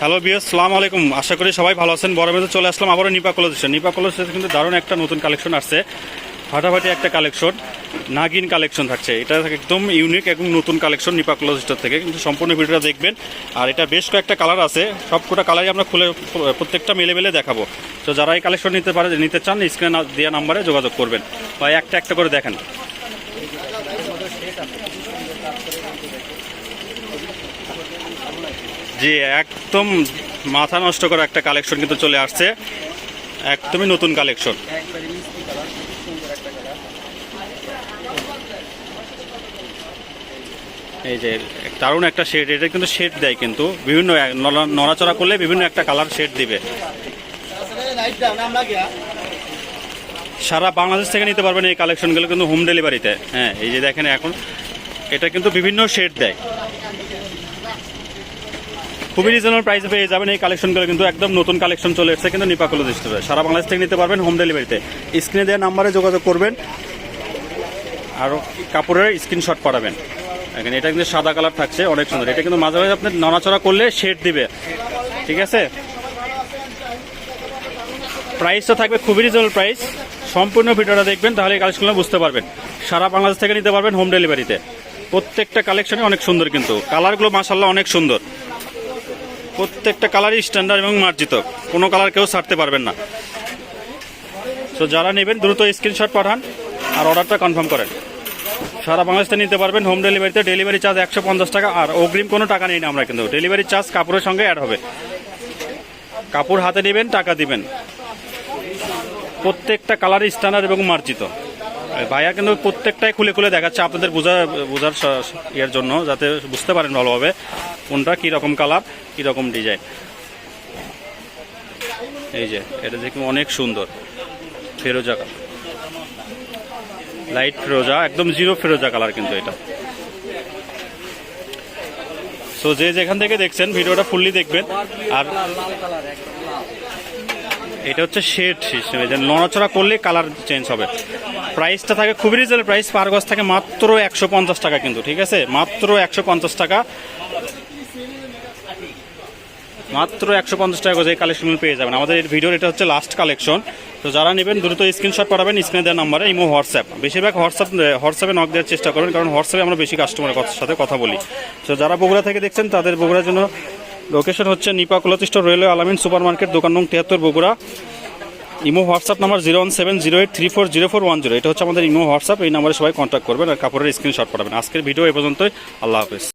Hello বিয়স সালাম আলাইকুম। আশা করি সবাই ভালো আছেন। বড় মেয়েতে চলে আসলাম আবারও নিপা কলেজে। নিপা কলেজে কিন্তু দারুণ একটা নতুন কালেকশন আসছে। ফাটাফাটি একটা কালেকশন নাগিন কালেকশন থাকছে। এটা একদম ইউনিক এবং নতুন কালেকশন নিপা কলেজ স্টোর থেকে। কিন্তু সম্পূর্ণ ভিডিওটা দেখবেন। আর এটা বেশ কয়েকটা কালার আছে। সবকটা কালারই আমরা খুলে প্রত্যেকটা মেলে মেলে দেখাবো। তো যারা এই কালেকশন নিতে পারে, নিতে চান স্ক্রিনে দেওয়া নাম্বারে যোগাযোগ করবেন। বা একটা একটা করে দেখেন। জি, একদম মাথা নষ্ট করা একটা কালেকশন কিন্তু চলে আসছে। একদমই নতুন কালেকশন এই যে, দারুণ একটা শেড এটা কিন্তু শেড দেয় কিন্তু। বিভিন্ন নড়াচড়া করলে বিভিন্ন একটা কালার শেড দিবে। সারা বাংলাদেশ থেকে নিতে পারবেন এই কালেকশনগুলো কিন্তু হোম ডেলিভারিতে হ্যাঁ এই যে দেখেন এখন, এটা কিন্তু বিভিন্ন শেড দেয়। খুবই রিজনেবল প্রাইসে পেয়ে যাবেন। এই কালেকশনগুলো কিন্তু একদম নতুন কালেকশন চলে এসেছে, কিন্তু নিপাকুলো স্টোরে সারা বাংলাদেশ থেকে নিতে পারবেন হোম ডেলিভারিতে স্ক্রিনে দেওয়া নাম্বারে যোগাযোগ করবেন। আর কাপড়ের স্ক্রিনশট পাঠাবেন। এখানে এটা কিন্তু সাদা কালার থাকছে, অনেক সুন্দর। এটা কিন্তু মাঝে মাঝে আপনি নড়াচড়া করলে শেড দিবে। ঠিক আছে? প্রাইসটা থাকবে খুবই রিজনেবল প্রাইস সম্পূর্ণ ভিডিওটা দেখবেন, তাহলে এই কালেকশনগুলো বুঝতে পারবেন। সারা বাংলাদেশ থেকে নিতে পারবেন হোম ডেলিভারিতে প্রত্যেকটা কালেকশনই অনেক সুন্দর কিন্তু। কালারগুলো মাসাল্লাহ অনেক সুন্দর। প্রত্যেকটা কালারই স্ট্যান্ডার্ড এবং মার্জিত। কোনো কালার কেউ ছাড়তে পারবেন না। সো যারা নেবেন, দ্রুত স্ক্রিনশট পাঠান আর অর্ডারটা কনফার্ম করেন। সারা বাংলাদেশে নিতে পারবেন হোম ডেলিভারিতে ডেলিভারি চার্জ একশো পঞ্চাশ টাকা আর অগ্রিম কোনো টাকা নেই না আমরা কিন্তু। ডেলিভারি চার্জ কাপড়ের সঙ্গে অ্যাড হবে। কাপড় হাতে নেবেন, টাকা দিবেন। প্রত্যেকটা কালারই স্ট্যান্ডার্ড এবং মার্জিত। ভাইয়া কিন্তু প্রত্যেকটাই খুলে খুলে দেখাচ্ছে আপনাদের বোঝা বোঝার ইয়ের জন্য, যাতে বুঝতে পারেন ভালোভাবে। কোনটা, কী রকম কালার, কী রকম ডিজাইন? এই যে, এটা দেখুন অনেক সুন্দর, ফেরোজা কালার। লাইট ফেরোজা, একদম জিরো ফেরোজা কালার কিন্তু এটা। সো যে যেখান থেকে দেখছেন, ভিডিওটা ফুললি দেখবেন। আর এটা হচ্ছে শেড সিস্টেম যে নড়াচড়া করলে কালার চেঞ্জ হবে। প্রাইসটা থাকে খুবই রিজনেবল প্রাইস পার গজ থাকে মাত্র একশো পঞ্চাশ টাকা কিন্তু, ঠিক আছে? মাত্র একশো পঞ্চাশ টাকা। মাত্র একশো পঞ্চাশ টাকা গজ এই কালেকশনগুলো পেয়ে যাবেন। আমাদের এই ভিডিওর এটা হচ্ছে লাস্ট কালেকশন তো যারা নেবেন, দ্রুত স্ক্রিনশট পাঠাবেন স্ক্রিনে দেওয়ার নাম্বারে ইমো, হোয়াটসঅ্যাপ। বেশিরভাগ হোয়াটসঅ্যাপ হোয়াটসঅ্যাপে নক দেওয়ার চেষ্টা করবেন কারণ হোয়াটসঅ্যাপে আমরা বেশি কাস্টমারের সাথে কথা বলি। তো যারা বগুড়া থেকে দেখছেন, তাদের বগুড়ার জন্য লোকেশন হচ্ছে নিপা কলতিষ্ঠ রেলওয়ে আলামিন সুপার মার্কেট দোকান নং তিয়াত্তর, Bogura. Imo, WhatsApp number zero one seven zero eight three four zero four one zero এটা হচ্ছে আমাদের ইমো, হোয়াটসঅ্যাপ, এই নাম্বারে সবাই কন্ট্যাক্ট করবেন আর কাপড়ের স্ক্রিনশট পাঠাবেন। আজকের ভিডিও এ পর্যন্তই, আল্লাহ হাফেজ।